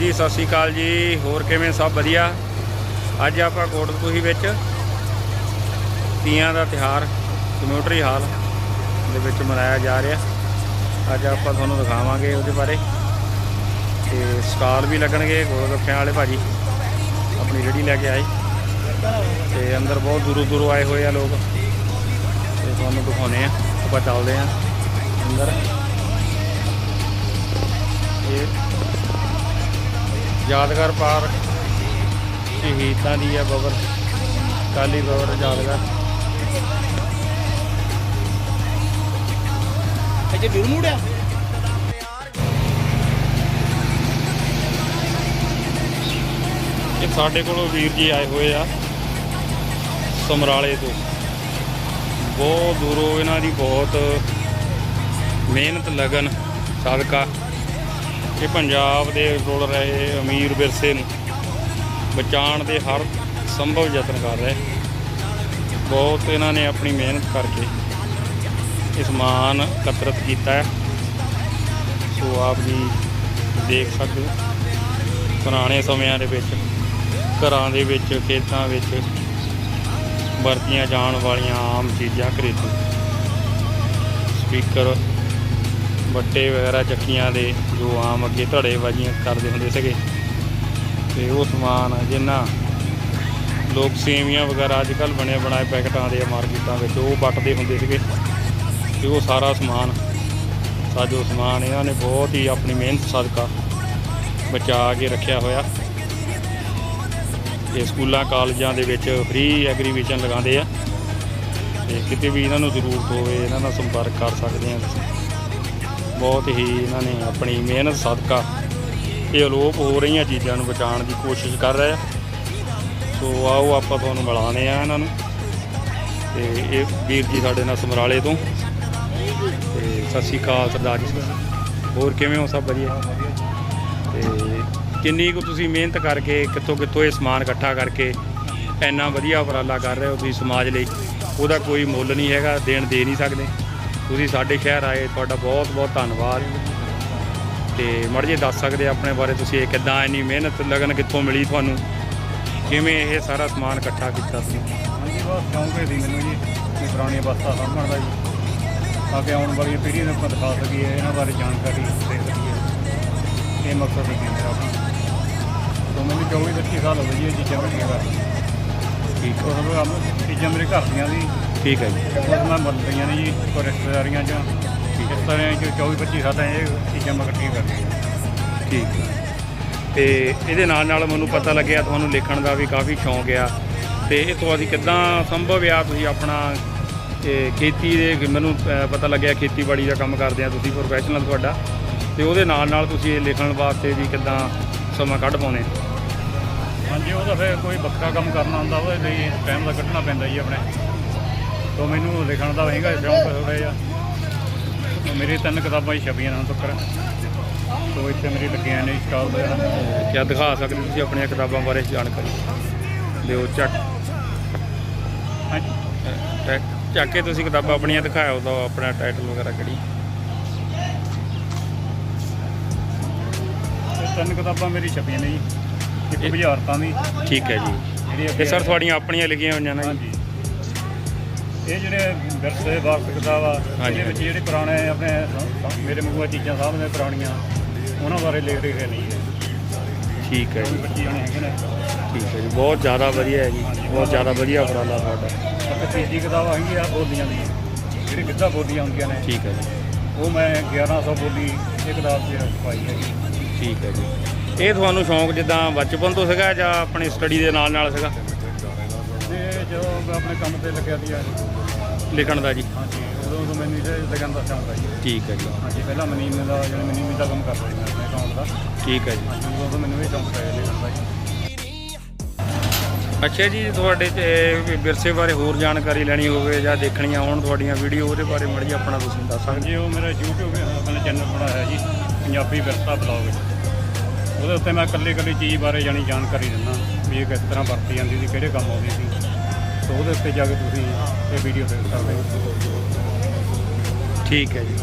ਜੀ, ਸਤਿ ਸ਼੍ਰੀ ਅਕਾਲ ਜੀ। ਹੋਰ ਕਿਵੇਂ? ਸਭ ਵਧੀਆ? ਅੱਜ ਆਪਾਂ ਕੋਟਕਪੂਰੀ ਵਿੱਚ ਤੀਆਂ ਦਾ ਤਿਹਾਰ ਕਮਿਊਨਿਟੀ ਹਾਲ ਦੇ ਵਿੱਚ ਮਨਾਇਆ ਜਾ ਰਿਹਾ। ਅੱਜ ਆਪਾਂ ਤੁਹਾਨੂੰ ਦਿਖਾਵਾਂਗੇ ਉਹਦੇ ਬਾਰੇ। ਤੇ ਸਟਾਲ ਵੀ ਲੱਗਣਗੇ ਗੋਲ ਗੱਪਿਆਂ ਵਾਲੇ ਭਾਜੀ। ਆਪਣੀ ਰੇੜੀ ਲੈ ਕੇ ਆਏ। ਤੇ ਅੰਦਰ ਬਹੁਤ ਦੂਰੋਂ ਦੂਰੋਂ ਆਏ ਹੋਏ ਆ ਲੋਕ। ਤੇ ਤੁਹਾਨੂੰ ਦਿਖਾਉਣੇ ਆ ਆਪਾਂ ਚੱਲਦੇ ਆ ਅੰਦਰ। ਇਹ ਯਾਦਗਾਰ ਪਾਰਕ ਸ਼ਹੀਦਾਂ ਦੀ ਹੈ ਬਬਰ ਕਾਲੀ ਬਬਰ ਯਾਦਗਾਰ। ਅੱਛਾ ਡੁਰ ਮੁੜਿਆ ਇਹ ਸਾਡੇ ਕੋਲੋਂ ਵੀਰ ਜੀ ਆਏ ਹੋਏ ਆ ਸਮਰਾਲੇ ਤੋਂ। ਬਹੁਤ ਦੂਰੋਂ ਇਹਨਾਂ ਦੀ ਬਹੁਤ ਮਿਹਨਤ ਲਗਨ ਸਦਕਾ ਇਹ ਪੰਜਾਬ ਦੇ ਕੋਲ ਰਹੇ ਅਮੀਰ ਵਿਰਸੇ ਨੂੰ ਬਚਾਉਣ ਦੇ ਹਰ ਸੰਭਵ ਯਤਨ ਕਰ ਰਹੇ। ਬਹੁਤ ਇਹਨਾਂ ਨੇ ਆਪਣੀ ਮਿਹਨਤ ਕਰਕੇ ਇਸ ਸਮਾਨ ਇਕੱਤਰਤ ਕੀਤਾ ਹੈ। ਸੋ ਆਪ ਜੀ ਦੇਖ ਸਕਦੇ ਹੋ, ਪੁਰਾਣੇ ਸਮਿਆਂ ਦੇ ਵਿੱਚ, ਘਰਾਂ ਦੇ ਵਿੱਚ, ਖੇਤਾਂ ਵਿੱਚ ਵਰਤੀਆਂ ਜਾਣ ਵਾਲੀਆਂ ਆਮ ਚੀਜ਼ਾਂ ਖਰੀਦੋ। ਸਪੀਕਰ ਵੱਟੇ ਵਗੈਰਾ ਚੱਕੀਆਂ ਦੇ ਜੋ ਆਮ ਅੱਗੇ ਧੜੇਬਾਜ਼ੀਆਂ ਕਰਦੇ ਹੁੰਦੇ ਸੀਗੇ। ਤੇ ਉਹ ਸਮਾਨ ਜਿੰਨਾ ਲੋਕ ਸੇਵੀਆਂ ਵਗੈਰਾ ਅੱਜ ਕੱਲ ਬਣੇ ਬਣਾਏ ਪੈਕਟਾਂ ਦੇ ਮਾਰਕੀਟਾਂ ਵਿੱਚ, ਉਹ ਵੱਟਦੇ ਹੁੰਦੇ ਸੀਗੇ। ਤੇ ਉਹ ਸਾਰਾ ਸਮਾਨ, ਸਾਜੋ ਸਮਾਨ ਇਹਨਾਂ ਨੇ ਬਹੁਤ ਹੀ ਆਪਣੀ ਮਿਹਨਤ, ਸਦਕਾ ਬਚਾ ਕੇ ਰੱਖਿਆ ਹੋਇਆ। ਤੇ ਸਕੂਲਾਂ, ਕਾਲਜਾਂ ਦੇ ਵਿੱਚ ਫ੍ਰੀ ਐਗਰੀਬਿਸ਼ਨ ਲਗਾਉਂਦੇ ਆ। ਤੇ ਕਿਤੇ ਵੀ ਇਹਨਾਂ ਨੂੰ ਜ਼ਰੂਰਤ ਹੋਵੇ, ਇਹਨਾਂ ਨਾਲ ਸੰਪਰਕ ਕਰ ਸਕਦੇ ਆ ਤੁਸੀਂ। ਬਹੁਤ ਹੀ ਇਹਨਾਂ ਨੇ ਆਪਣੀ ਮਿਹਨਤ, ਸਦਕਾ ਇਹ ਅਲੋਪ ਹੋ ਰਹੀਆਂ ਚੀਜ਼ਾਂ ਨੂੰ ਬਚਾਉਣ ਦੀ ਕੋਸ਼ਿਸ਼ ਕਰ ਰਹੇ ਆ। ਸੋ ਆਓ ਆਪਾਂ ਤੁਹਾਨੂੰ ਮਿਲਾਉਂਦੇ ਆ ਇਹਨਾਂ ਨੂੰ। ਤੇ ਇਹ ਵੀਰ ਜੀ ਸਾਡੇ ਨਾਲ ਸਮਰਾਲੇ ਤੋਂ। ਤੇ ਸਤਿ ਸ਼੍ਰੀ ਅਕਾਲ ਸਰਦਾਰ ਜੀ। ਹੋਰ ਕਿਵੇਂ ਹੋ? ਸਭ ਵਧੀਆ? ਤੇ ਕਿੰਨੀ ਕੁ ਤੁਸੀਂ ਮਿਹਨਤ ਕਰਕੇ ਕਿੱਥੋਂ ਕਿੱਥੋਂ ਇਹ ਸਮਾਨ ਇਕੱਠਾ ਕਰਕੇ ਇੰਨਾ ਵਧੀਆ ਉਪਰਾਲਾ ਕਰ ਰਹੇ ਹੋ ਤੁਸੀਂ ਸਮਾਜ ਲਈ? ਉਹਦਾ ਕੋਈ ਮੁੱਲ ਨਹੀਂ ਹੈਗਾ, ਦੇਣ ਦੇ ਨਹੀਂ ਸਕਦੇ। ਤੁਸੀਂ ਸਾਡੇ ਸ਼ਹਿਰ ਆਏ ਤੁਹਾਡਾ ਬਹੁਤ ਬਹੁਤ ਧੰਨਵਾਦ। ਤੇ ਮੜ ਜੇ ਦੱਸ ਸਕਦੇ ਆਪਣੇ ਬਾਰੇ ਤੁਸੀਂ ਇਹ ਕਿੱਦਾਂ ਇੰਨੀ ਮਿਹਨਤ ਲਗਨ ਕਿੱਥੋਂ ਮਿਲੀ ਤੁਹਾਨੂੰ? ਕਿਵੇਂ ਇਹ ਸਾਰਾ ਸਮਾਨ ਇਕੱਠਾ ਕੀਤਾ ਤੁਸੀਂ? ਹਾਂਜੀ ਬਸ ਸ਼ੌਂਕ ਹੀ ਸੀ ਮੈਨੂੰ ਜੀ ਕਿ ਪੁਰਾਣੀਆਂ ਬੱਸਾਂ ਸਾਂਭਣ ਦਾ ਜੀ। ਤਾਂ ਕਿ ਆਉਣ ਵਾਲੀ ਪੀੜ੍ਹੀ ਨੂੰ ਆਪਾਂ ਦਿਖਾ ਸਕੀਏ ਇਹਨਾਂ ਬਾਰੇ ਜਾਣਕਾਰੀ ਦੇ ਸਕੀਏ। ਇਹ ਮਕਸਦ ਹੈ ਮੇਰਾ ਤੋਂ ਮੈਨੂੰ 24 25 ਸਾਲ ਹੋ ਗਏ ਜੀ ਇਹ ਚੀਜ਼ਾਂ ਬਣੀਆਂ ਦਾ ਠੀਕ ਉਹ ਆਮ ਚੀਜ਼ਾਂ ਮੇਰੇ ਘਰ ਦੀਆਂ ਸੀ। ਠੀਕ ਹੈ ਜੀ। ਮੈਂ ਬਣ ਰਹੀਆਂ ਨੇ ਜੀ ਕੋਈ ਰਿਸ਼ਤੇਦਾਰੀਆਂ 'ਚ। ਇਸ ਤਰ੍ਹਾਂ ਕਿ 24 25 ਸਾਲਾਂ ਇਹ ਚੀਜ਼ਾਂ ਮੈਂ ਇਕੱਠੀਆਂ ਕਰਦੀਆਂ ਠੀਕ ਹੈ। ਤੇ ਇਹਦੇ ਨਾਲ ਨਾਲ ਮੈਨੂੰ ਪਤਾ ਲੱਗਿਆ ਤੁਹਾਨੂੰ ਲਿਖਣ ਦਾ ਵੀ ਕਾਫੀ ਸ਼ੌਂਕ ਆ। ਤੇ ਇਹ ਤੁਹਾਡੀ ਕਿੱਦਾਂ ਸੰਭਵ ਆ ਤੁਸੀਂ ਆਪਣਾ ਇਹ ਖੇਤੀ ਦੇ ਮੈਨੂੰ ਪਤਾ ਲੱਗਿਆ ਖੇਤੀਬਾੜੀ ਦਾ ਕੰਮ ਕਰਦੇ ਆ ਤੁਸੀਂ ਪ੍ਰੋਫੈਸ਼ਨਲ ਤੁਹਾਡਾ। ਤੇ ਉਹਦੇ ਨਾਲ ਨਾਲ ਤੁਸੀਂ ਇਹ ਲਿਖਣ ਵਾਸਤੇ ਵੀ ਕਿੱਦਾਂ ਸਮਾਂ ਕੱਢ ਪਾਉਂਦੇ ਹਾਂਜੀ ਉਹ ਤਾਂ ਫਿਰ ਕੋਈ ਵੱਖਰਾ ਕੰਮ ਕਰਨਾ ਹੁੰਦਾ ਉਹਦੇ ਲਈ ਟਾਈਮ ਦਾ ਕੱਢਣਾ ਪੈਂਦਾ ਜੀ ਆਪਣੇ। ਤੋਂ ਮੈਨੂੰ ਲਿਖਣ ਦਾ ਹੈਗਾ ਸ਼ੌਂਕ ਥੋੜ੍ਹਾ ਜਿਹਾ ਤੋਂ ਮੇਰੀ ਤਿੰਨ ਕਿਤਾਬਾਂ ਹੀ ਛਪੀਆਂ ਨੇ ਹੁਣ ਤੱਕ। ਤੋਂ ਇੱਥੇ ਮੇਰੀ ਲੱਗੀਆਂ ਨੇ ਸਟਾਲ ਦੇ ਕਿਆ ਦਿਖਾ ਸਕਦੇ ਤੁਸੀਂ ਆਪਣੀਆਂ ਕਿਤਾਬਾਂ ਬਾਰੇ ਜਾਣਕਾਰੀ। ਦਿਓ ਚੱਕ। ਚੱਕ ਕੇ ਤੁਸੀਂ ਕਿਤਾਬਾਂ ਆਪਣੀਆਂ ਦਿਖਾਇਓ ਤਾਂ ਆਪਣਾ ਟਾਈਟਲ ਵਗੈਰਾ ਕਿਹੜੀ। ਇਹ ਤਿੰਨ ਕਿਤਾਬਾਂ ਮੇਰੀ ਛਪੀਆਂ ਨੇ ਜੀ। ਇੱਕ ਇਹ- ਬੁਝਾਰਤਾਂ ਦੀ ਠੀਕ ਹੈ ਜੀ। ਤੇ ਸਰ ਤੁਹਾਡੀਆਂ ਆਪਣੀਆਂ ਲਿਖੀਆਂ ਹੋਈਆਂ ਨੇ ਜੀ। ਇਹ ਜਿਹੜੇ ਵਿਰਸੇ ਵਾਰਸ ਕਿਤਾਬ ਆ ਇਹਦੇ ਵਿੱਚ ਜਿਹੜੇ ਪੁਰਾਣੇ ਆਪਣੇ ਮੇਰੇ ਮੂੰਹਾਂ ਚੀਜ਼ਾਂ ਸਾਹਮਣੇ ਪੁਰਾਣੀਆਂ ਉਹਨਾਂ ਬਾਰੇ ਲਿਖ ਰਹੇ ਨੇ ਜੀ ਠੀਕ ਹੈ ਜੀ। ਬੱਚੀ ਜਾਣੇ ਹੈਗੇ ਨੇ। ਠੀਕ ਹੈ ਜੀ ਬਹੁਤ ਜ਼ਿਆਦਾ ਵਧੀਆ ਹੈ ਜੀ ਬਹੁਤ ਜ਼ਿਆਦਾ ਵਧੀਆ ਉਪਰਾਲਾ ਤੁਹਾਡਾ। ਇੱਕ ਤੀਜੀ ਕਿਤਾਬ ਹੈਗੀ ਆ ਬੋਲੀਆਂ ਦੀ। ਜਿਹੜੀ ਗਿੱਧਾ ਬੋਲੀਆਂ ਹੁੰਦੀਆਂ ਨੇ ਠੀਕ ਹੈ ਜੀ। ਉਹ ਮੈਂ 1100 ਬੋਲੀ ਇਹ ਕਿਤਾਬ 'ਚ ਪਾਈ ਹੈਗੀ ਠੀਕ ਹੈ ਜੀ। ਇਹ ਤੁਹਾਨੂੰ ਸ਼ੌਂਕ ਜਿੱਦਾਂ ਬਚਪਨ ਤੋਂ ਸੀਗਾ ਜਾਂ ਆਪਣੀ ਸਟੱਡੀ ਦੇ ਨਾਲ ਨਾਲ ਸੀਗਾ? ਜਦੋਂ ਮੈਂ ਆਪਣੇ ਕੰਮ ਤੇ ਲੱਗਿਆ ਸੀ ਲਿਖਣ ਦਾ ਜੀ। ਹਾਂਜੀ ਉਦੋਂ ਤੋਂ ਮੈਨੂੰ ਇਹ ਲਗਨ ਦਾ ਸ਼ੌਂਕ ਆ ਜੀ। ਠੀਕ ਹੈ ਜੀ। ਹਾਂਜੀ ਪਹਿਲਾਂ ਮਨੀਮ ਦਾ ਜਿਹੜਾ ਮਨੀਮ ਦਾ ਕੰਮ ਕਰਦਾ ਸੀ ਮੈਂ ਅਕਾਊਂਟ ਦਾ। ਠੀਕ ਹੈ ਜੀ। ਹਾਂਜੀ ਉਦੋਂ ਤੋਂ ਮੈਨੂੰ ਇਹ ਸ਼ੌਂਕ ਪਿਆ ਲਿਖਣ ਦਾ ਜੀ। ਅੱਛਾ ਜੀ ਤੁਹਾਡੇ ਤੇ ਵਿਰਸੇ ਬਾਰੇ ਹੋਰ ਜਾਣਕਾਰੀ ਲੈਣੀ ਹੋਵੇ ਜਾਂ ਦੇਖਣੀਆਂ ਹੋਣ ਤੁਹਾਡੀਆਂ ਵੀਡੀਓ ਉਹਦੇ ਬਾਰੇ ਮੜੀ ਆਪਣਾ ਤੁਸੀਂ ਦੱਸ ਸਕਦੇ ਹਾਂਜੀ ਉਹ ਮੇਰਾ YouTube ਆਪਣਾ ਚੈਨਲ ਬਣਾਇਆ ਜੀ ਪੰਜਾਬੀ ਵਿਰਸਾ ਬਲੌਗ ਉਹਦੇ ਉੱਤੇ ਮੈਂ ਇਕੱਲੀ ਇਕੱਲੀ ਚੀਜ਼ ਬਾਰੇ ਜਾਣੀ ਜਾਣਕਾਰੀ ਦਿੰਦਾ ਵੀ ਇਹ ਕਿਸ ਤਰ੍ਹਾਂ ਵਰਤੀ ਜਾਂਦੀ ਸੀ ਕਿਹੜੇ ਕੰਮ ਆਉਂਦੀ ਸੀ। ਸੋ ਉਹਦੇ ਉੱਤੇ ਜਾ ਕੇ ਤੁਸੀਂ ਇਹ ਵੀਡੀਓ ਦੇਖ ਸਕਦੇ ਹੋ। ਠੀਕ ਹੈ ਜੀ।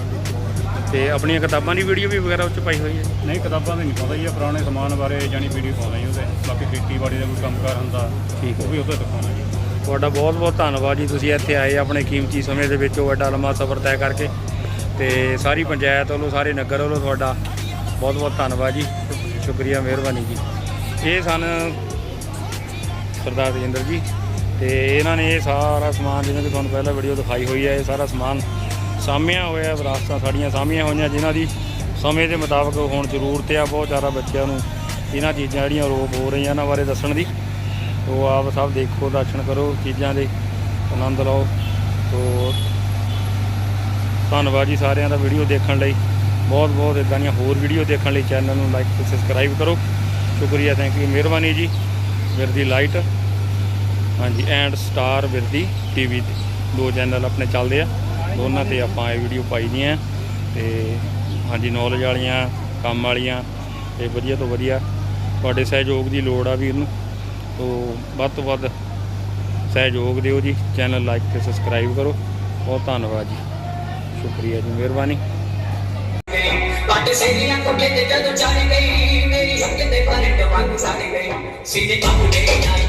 ਤੇ ਆਪਣੀਆਂ ਕਿਤਾਬਾਂ ਦੀ ਵੀਡੀਓ ਵੀ ਵਗੈਰਾ ਉੱਚ ਪਾਈ ਹੋਈ ਹੈ? ਨਹੀਂ ਕਿਤਾਬਾਂ ਤੇ ਨਹੀਂ ਪਾਉਂਦਾ ਜੀ ਇਹ ਪੁਰਾਣੇ ਸਮਾਨ ਬਾਰੇ ਜਾਨੀ ਵੀਡੀਓ ਪਾਉਂਦਾ ਜੀ ਉਹਦੇ। ਬਾਕੀ ਖੇਤੀਬਾੜੀ ਦਾ ਕੋਈ ਕੰਮਕਾਰ ਹੁੰਦਾ ਠੀਕ ਉਹ ਹੈ ਵੀ ਉਹਦੇ ਦਿਖਾਉਣਾ ਜੀ। ਤੁਹਾਡਾ ਬਹੁਤ ਬਹੁਤ ਧੰਨਵਾਦ ਜੀ ਤੁਸੀਂ ਇੱਥੇ ਆਏ ਆਪਣੇ ਕੀਮਤੀ ਸਮੇਂ ਦੇ ਵਿੱਚ ਉਹ ਐਡਾ ਲੰਮਾ ਸਫ਼ਰ ਤੈਅ ਕਰਕੇ। ਤੇ ਸਾਰੀ ਪੰਚਾਇਤ ਵੱਲੋਂ ਸਾਰੇ ਨਗਰ ਵੱਲੋਂ ਤੁਹਾਡਾ ਬਹੁਤ ਬਹੁਤ ਧੰਨਵਾਦ ਜੀ ਸ਼ੁਕਰੀਆ ਮਿਹਰਬਾਨੀ ਜੀ। ਇਹ ਸਨ ਸਰਦਾਰ ਰਜਿੰਦਰ ਜੀ। ਤੇ ਇਹਨਾਂ ਨੇ ਇਹ ਸਾਰਾ ਸਮਾਨ ਜਿਵੇਂ ਕਿ ਤੁਹਾਨੂੰ ਪਹਿਲਾਂ ਵੀਡੀਓ ਦਿਖਾਈ ਹੋਈ ਹੈ, ਇਹ ਸਾਰਾ ਸਮਾਨ ਸਾਂਭਿਆ ਹੋਇਆ ਵਿਰਾਸਤਾਂ ਸਾਡੀਆਂ ਸਾਂਭੀਆਂ ਹੋਈਆਂ, ਜਿਨ੍ਹਾਂ ਦੀ ਸਮੇਂ ਦੇ ਮੁਤਾਬਕ ਹੁਣ ਜ਼ਰੂਰਤ ਆ, ਬਹੁਤ ਜ਼ਿਆਦਾ ਬੱਚਿਆਂ ਨੂੰ ਇਹਨਾਂ ਚੀਜ਼ਾਂ ਜਿਹੜੀਆਂ ਰੋਪ ਹੋ ਰਹੀਆਂ ਇਹਨਾਂ ਬਾਰੇ ਦੱਸਣ ਦੀ। ਤੋ ਆਪ ਸਭ ਦੇਖੋ, ਦਰਸ਼ਨ ਕਰੋ ਚੀਜ਼ਾਂ ਦੇ, ਆਨੰਦ ਲਓ। ਤੋ ਧੰਨਵਾਦ ਜੀ ਸਾਰਿਆਂ ਦਾ ਵੀਡੀਓ ਦੇਖਣ ਲਈ। ਬਹੁਤ ਬਹੁਤ ਇਦਾਂ ਦੀਆਂ ਹੋਰ ਵੀਡੀਓ ਦੇਖਣ ਲਈ ਚੈਨਲ ਨੂੰ ਲਾਈਕ ਤੇ ਸਬਸਕ੍ਰਾਈਬ ਕਰੋ। ਸ਼ੁਕਰੀਆ ਥੈਂਕ ਯੂ ਮਿਹਰਬਾਨੀ ਜੀ। ਵਿਰਦੀ ਲਾਈਟ ਹਾਂਜੀ ਐਂਡ ਸਟਾਰ ਵਿਰਦੀ ਟੀਵੀ ਤੇ। ਦੋ ਚੈਨਲ ਆਪਣੇ ਚੱਲਦੇ ਆ। ਦੋਨਾਂ ਤੇ ਆਪਾਂ ਇਹ ਵੀਡੀਓ ਪਾਈ ਦੀਆਂ ਤੇ ਹਾਂਜੀ ਨੌਲੇਜ ਵਾਲੀਆਂ, ਕੰਮ ਵਾਲੀਆਂ, ਤੇ ਵਧੀਆ ਤੋਂ ਵਧੀਆ ਤੁਹਾਡੇ ਸਹਿਯੋਗ ਦੀ ਲੋੜ ਆ ਵੀਰ ਨੂੰ। ਤੋ ਵੱਧ ਤੋਂ ਵੱਧ ਸਹਿਯੋਗ ਦਿਓ ਜੀ। ਚੈਨਲ ਲਾਈਕ ਤੇ ਸਬਸਕ੍ਰਾਈਬ ਕਰੋ। ਬਹੁਤ ਧੰਨਵਾਦ ਜੀ। ਸ਼ੁਕਰੀਆ ਜੀ, ਮਿਹਰਬਾਨੀ। ਸੇਰੀਆਂ ਕੋਠੇ ਤੇ ਜਦੋਂ ਚੜ ਗਈ, ਮੇਰੀ ਹੱਕ ਤੇ ਪਲਟ ਵਾਂਗ ਸੜ ਗਈ। ਸਿੱਧੇ ਬਾਬੂ ਦੇ ਆਈ